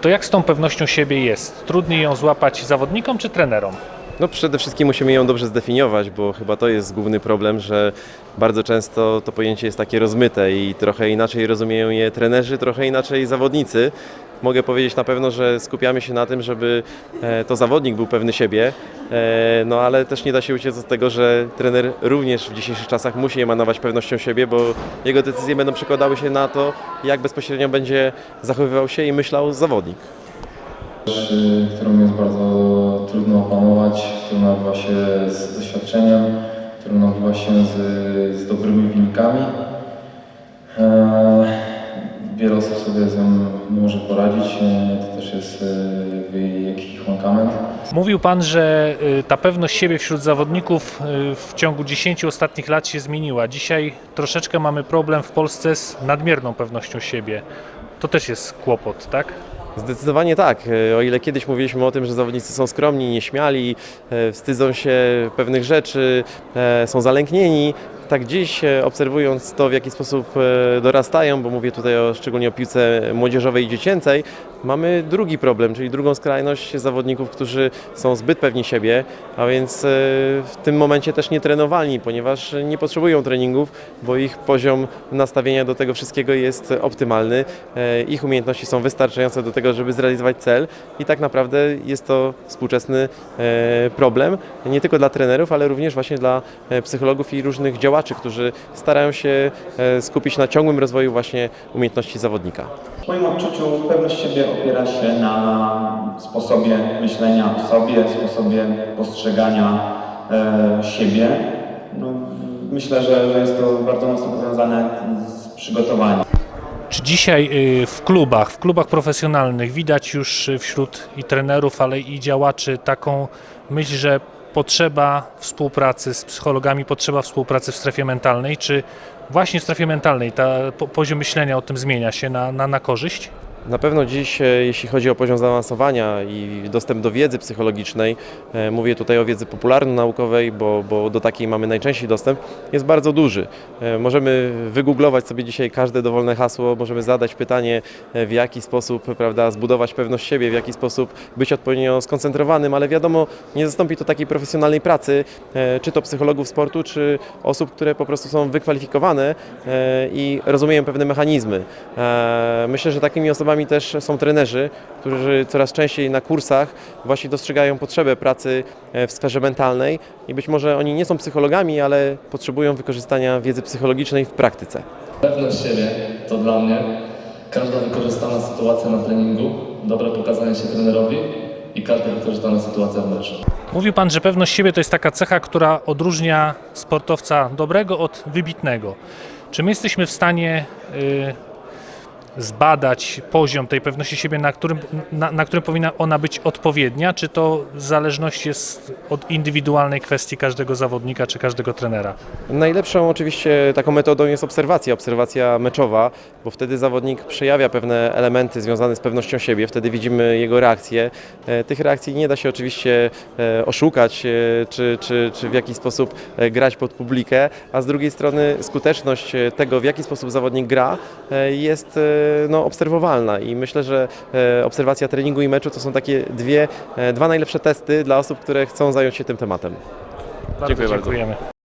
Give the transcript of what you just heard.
To jak z tą pewnością siebie jest? Trudniej ją złapać zawodnikom czy trenerom? No przede wszystkim musimy ją dobrze zdefiniować, bo chyba to jest główny problem, że bardzo często to pojęcie jest takie rozmyte i trochę inaczej rozumieją je trenerzy, trochę inaczej zawodnicy. Mogę powiedzieć na pewno, że skupiamy się na tym, żeby e, to zawodnik był pewny siebie, e, no ale też nie da się uciec od tego, że trener również w dzisiejszych czasach musi emanować pewnością siebie, bo jego decyzje będą przekładały się na to, jak bezpośrednio będzie zachowywał się i myślał zawodnik. Rzeczy, którą jest bardzo trudno opanować, którą nabywa się z doświadczeniem, nabywa się z, z dobrymi wynikami. Eee, Wiele osób sobie z nią nie może poradzić, e, to też jest e, jakby jakiś mankament. Mówił Pan, że y, ta pewność siebie wśród zawodników w ciągu 10 ostatnich lat się zmieniła. Dzisiaj troszeczkę mamy problem w Polsce z nadmierną pewnością siebie. To też jest kłopot, tak? Zdecydowanie tak. E, O ile kiedyś mówiliśmy o tym, że zawodnicy są skromni, nieśmiali, e, wstydzą się pewnych rzeczy, e, są zalęknieni, tak dziś e, obserwując to, w jaki sposób e, dorastają, bo mówię tutaj o, szczególnie o piłce młodzieżowej i dziecięcej, mamy drugi problem, czyli drugą skrajność zawodników, którzy są zbyt pewni siebie, a więc e, w tym momencie też nie trenowalni, ponieważ nie potrzebują treningów, bo ich poziom nastawienia do tego wszystkiego jest optymalny, ich umiejętności są wystarczające do tego, żeby zrealizować cel i tak naprawdę jest to współczesny problem, nie tylko dla trenerów, ale również właśnie dla psychologów i różnych działaczy, którzy starają się e, skupić na ciągłym rozwoju właśnie umiejętności zawodnika. W moim odczuciu pewność siebie opiera się na sposobie myślenia o sobie, sposobie postrzegania e, siebie. No, myślę, że, że jest to bardzo mocno powiązane z przygotowaniem. Czy dzisiaj y, w klubach, w klubach profesjonalnych widać już y, wśród i trenerów, ale i działaczy taką myśl, że potrzeba współpracy z psychologami, potrzeba współpracy w strefie mentalnej? Czy właśnie w strefie mentalnej ta po, poziom myślenia o tym zmienia się na, na, na korzyść? Na pewno dziś, e, jeśli chodzi o poziom zaawansowania i dostęp do wiedzy psychologicznej, e, mówię tutaj o wiedzy popularno-naukowej, bo, bo do takiej mamy najczęściej dostęp, jest bardzo duży. E, Możemy wygooglować sobie dzisiaj każde dowolne hasło, możemy zadać pytanie, w jaki sposób prawda, zbudować pewność siebie, w jaki sposób być odpowiednio skoncentrowanym, ale wiadomo, nie zastąpi to takiej profesjonalnej pracy, czy to psychologów sportu, czy osób, które po prostu są wykwalifikowane i rozumieją pewne mechanizmy. Myślę, że takimi osobami też są trenerzy, którzy coraz częściej na kursach właśnie dostrzegają potrzebę pracy e, w sferze mentalnej i być może oni nie są psychologami, ale potrzebują wykorzystania wiedzy psychologicznej w praktyce. Pewność siebie to dla mnie każda wykorzystana sytuacja na treningu, dobre pokazanie się trenerowi i każda wykorzystana sytuacja w meczu. Mówił Pan, że pewność siebie to jest taka cecha, która odróżnia sportowca dobrego od wybitnego. Czy my jesteśmy w stanie y, zbadać poziom tej pewności siebie, na którym, na, na którym powinna ona być odpowiednia, czy to zależność jest od indywidualnej kwestii każdego zawodnika czy każdego trenera? Najlepszą oczywiście taką metodą jest obserwacja, obserwacja meczowa, bo wtedy zawodnik przejawia pewne elementy związane z pewnością siebie, wtedy widzimy jego reakcje. Tych reakcji nie da się oczywiście e, oszukać, e, czy, czy, czy w jakiś sposób e, grać pod publikę, a z drugiej strony skuteczność tego, w jaki sposób zawodnik gra, jest no, obserwowalna i myślę, że e, obserwacja treningu i meczu to są takie dwie, e, dwa najlepsze testy dla osób, które chcą zająć się tym tematem. Bardzo Dziękuję bardzo. dziękujemy.